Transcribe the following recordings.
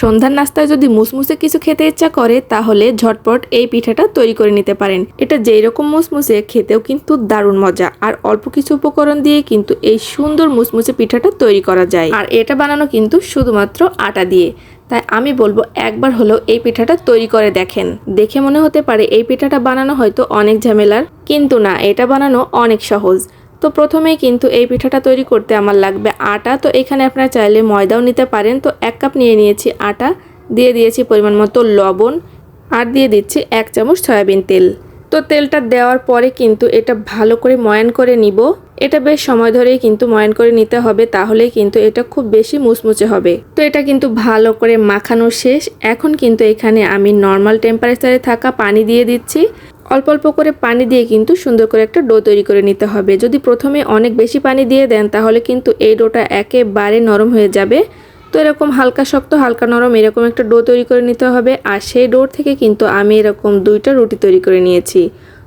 সন্ধ্যার নাস্তায় যদি মুসমুসে কিছু খেতে ইচ্ছা করে, তাহলে ঝটপট এই পিঠাটা তৈরি করে নিতে পারেন। এটা যেই রকম মুসমুসে, খেতেও কিন্তু দারুণ মজা। আর অল্প কিছু উপকরণ দিয়ে কিন্তু এই সুন্দর মুসমুসে পিঠাটা তৈরি করা যায়। আর এটা বানানো কিন্তু শুধুমাত্র আটা দিয়ে। তাই আমি বলব, একবার হলেও এই পিঠাটা তৈরি করে দেখেন। দেখে মনে হতে পারে, এই পিঠাটা বানানো হয়তো অনেক ঝামেলার, কিন্তু না, এটা বানানো অনেক সহজ। তো প্রথমেই কিন্তু এই পিঠাটা তৈরি করতে আমার লাগবে আটা। তো এখানে আপনারা চাইলে ময়দাও নিতে পারেন। তো এক কাপ নিয়ে নিয়েছি আটা, দিয়ে দিয়েছি পরিমাণ মতো লবণ, আর দিয়ে দিচ্ছি এক চামচ সয়াবিন তেল। তো তেলটা দেওয়ার পরে কিন্তু এটা ভালো করে ময়ান করে নিব। এটা বেশ সময় ধরেই কিন্তু ময়ান করে নিতে হবে, তাহলেই কিন্তু এটা খুব বেশি মুচমুচে হবে। তো এটা কিন্তু ভালো করে মাখানো শেষ। এখন কিন্তু এখানে আমি নর্মাল টেম্পারেচারে থাকা পানি দিয়ে দিচ্ছি। অল্প অল্প করে পানি দিয়ে কিন্তু সুন্দর করে একটা ডো তৈরি করে নিতে হবে। যদি প্রথমে অনেক বেশি পানি দিয়ে দেন, তাহলে কিন্তু এই ডোটা একেবারে নরম হয়ে যাবে। তো এরকম হালকা শক্ত, হালকা নরম এরকম একটা ডো তৈরি করে নিতে হবে। আর সেই ডোর থেকে কিন্তু আমি এরকম দুইটা রুটি তৈরি করে নিয়েছি।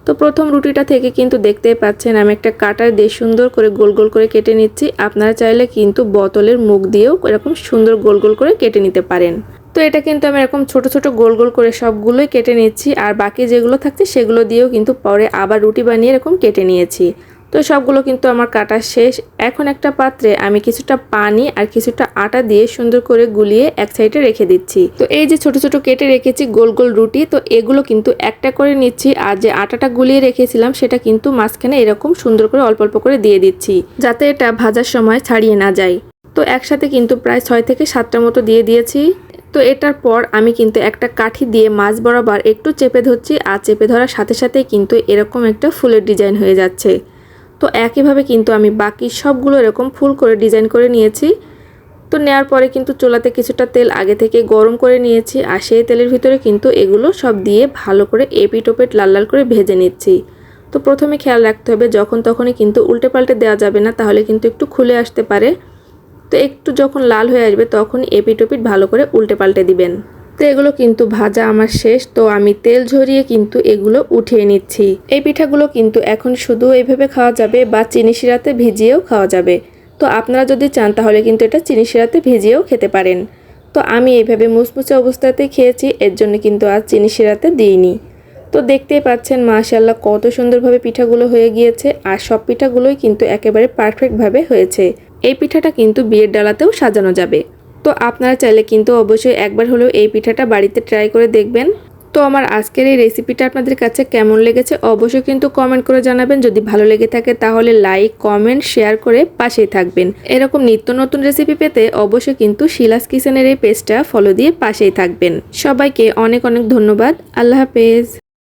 তো প্রথম রুটিটা থেকে কিন্তু দেখতেই পাচ্ছেন আমি একটা কাটার দিয়ে সুন্দর করে গোল গোল করে কেটে নিচ্ছি। আপনারা চাইলে কিন্তু বোতলের মুখ দিয়েও এরকম সুন্দর গোল গোল করে কেটে নিতে পারেন। তো এটা কিন্তু আমি এরকম ছোট ছোট গোল গোল করে সবগুলোই কেটে নিচ্ছি, আর বাকি যেগুলো থাকছে সেগুলো দিয়েও কিন্তু পরে আবার রুটি বানিয়ে এরকম কেটে নিয়েছি। তো সবগুলো কিন্তু আমার কাটা শেষ। এখন একটা পাত্রে আমি কিছুটা পানি আর কিছুটা আটা দিয়ে সুন্দর করে গুলিয়ে এক সাইডে রেখে দিচ্ছি। তো এই যে ছোট ছোট কেটে রেখেছি গোল গোল রুটি, তো এগুলো কিন্তু একটা করে নিচ্ছি, আর যে আটাটা গুলিয়ে রেখেছিলাম সেটা কিন্তু মাঝখানে এরকম সুন্দর করে অল্প অল্প করে দিয়ে দিচ্ছি, যাতে এটা ভাজার সময় ছাড়িয়ে না যায়। তো একসাথে কিন্তু প্রায় ছয় থেকে সাতটা মতো দিয়ে দিয়েছি। তো এটার পর আমি কিন্তু একটা কাঠি দিয়ে মাছ বরাবর একটু চেপে ধরছি আর চেপে ধরার সাথে সাথে কিন্তু এরকম একটা ফুলের ডিজাইন হয়ে যাচ্ছে। তো একইভাবে কিন্তু আমি বাকি সবগুলো এরকম ফুল করে ডিজাইন করে নিয়েছি। তো নেওয়ার পরে কিন্তু চোলাতে কিছুটা তেল আগে থেকে গরম করে নিয়েছি আর সেই তেলের ভিতরে কিন্তু এগুলো সব দিয়ে ভালো করে এপিট ওপিট লাল লাল করে ভেজে নিচ্ছি। তো প্রথমে খেয়াল রাখতে হবে যখন তখনই কিন্তু উল্টে পাল্টে দেওয়া যাবে না তাহলে কিন্তু একটু খুলে আসতে পারে। তো একটু যখন লাল হয়ে আসবে তখন এপিট ওপিট ভালো করে উল্টে পাল্টে দিবেন। তো এগুলো কিন্তু ভাজা আমার শেষ, তো আমি তেল ঝরিয়ে কিন্তু এগুলো উঠিয়ে নিচ্ছি। এই পিঠাগুলো কিন্তু এখন শুধু এইভাবে খাওয়া যাবে বা চিনি শিরাতে ভিজিয়েও খাওয়া যাবে। তো আপনারা যদি চান তাহলে কিন্তু এটা চিনি শিরাতে ভিজিয়েও খেতে পারেন। তো আমি এইভাবে মুচমুচে অবস্থাতেই খেয়েছি, এর জন্য কিন্তু আর চিনি শিরাতে দিইনি। তো দেখতেই পাচ্ছেন মাশাল্লাহ কত সুন্দরভাবে পিঠাগুলো হয়ে গিয়েছে, আর সব পিঠাগুলোই কিন্তু একেবারে পারফেক্টভাবে হয়েছে। এই পিঠাটা কিন্তু বিয়ের ডালাতেও সাজানো যাবে। তো আপনারা চাইলে কিন্তু অবশ্যই একবার হলেও এই পিঠাটা বাড়িতে ট্রাই করে দেখবেন। তো আমার আজকের এই রেসিপিটা আপনাদের কাছে কেমন লেগেছে অবশ্যই কিন্তু কমেন্ট করে জানাবেন। যদি ভালো লেগে থাকে তাহলে লাইক কমেন্ট শেয়ার করে পাশেই থাকবেন। এরকম নিত্য নতুন রেসিপি পেতে অবশ্যই কিন্তু শিলাস কিচেনের এই পেজটা ফলো দিয়ে পাশেই থাকবেন। সবাইকে অনেক অনেক ধন্যবাদ। আল্লাহ হাফেজ।